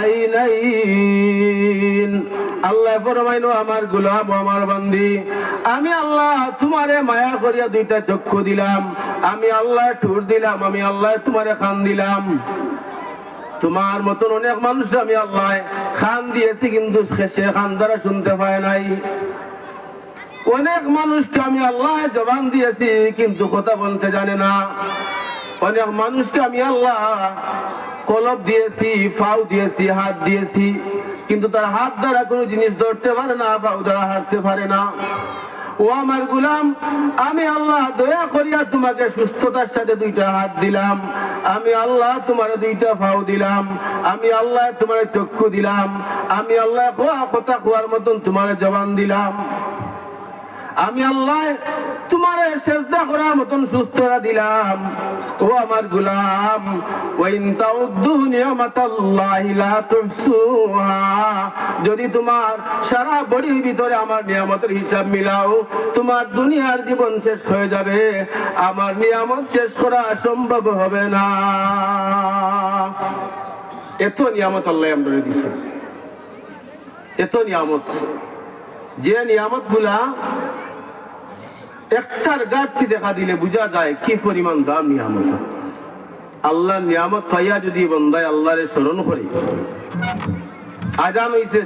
আইনাইন। আল্লাহ আমার গোলাম আমার বান্দি, আমি আল্লাহ তোমারে মায়া করিয়া দুইটা চক্ষু দিলাম। আমি আল্লাহ ঠুর দিলাম, আমি আল্লাহ তোমারে খান দিলাম। তোমার মতন অনেক মানুষ আমি আল্লাহ খান দিয়েছি, কিন্তু সে খান দ্বারা শুনতে পায় নাই। অনেক মানুষকে আমি আল্লাহ জবান দিয়েছি, কিন্তু কথা বলতে জানে না। অনেক মানুষকে আমি আল্লাহ কলব দিয়েছি, ফাউ দিয়েছি, হাত দিয়েছি, কিন্তু তার হাত দ্বারা কোনো জিনিস ধরতে পারে না, ফাউ দ্বারা হাঁটতে পারে না। ও আমার গুলাম, আমি আল্লাহ দয়া করিয়া তোমাকে সুস্থতার সাথে দুইটা হাত দিলাম। আমি আল্লাহ তোমার দুইটা ফাও দিলাম। আমি আল্লাহ তোমার চক্ষু দিলাম। আমি আল্লাহ খোয়া কথা খোয়ার মতন তোমার জবান দিলাম। আমি আল্লাহ তোমার করার মতন দিলাম। ও আমার গুলাম যদি তোমার সারা বডির ভিতরে আমার নিয়ামতের হিসাব মিলাও, তোমার দুনিয়ার জীবন শেষ হয়ে যাবে। আমার নিয়ামত শেষ করা সম্ভব হবে না। এত নিয়ামত আল্লাহ আমরা দিচ্ছে এত নিয়ামত। যে নিয়ামতগুলা একটার গাছটি দেখা দিলে বোঝা যায় কি পরিমাণ দাম নিয়ামত। আল্লাহ নিয়ামত পাইয়া যদি বন্দায় আল্লাহরে স্মরণ করে। আজান হইছে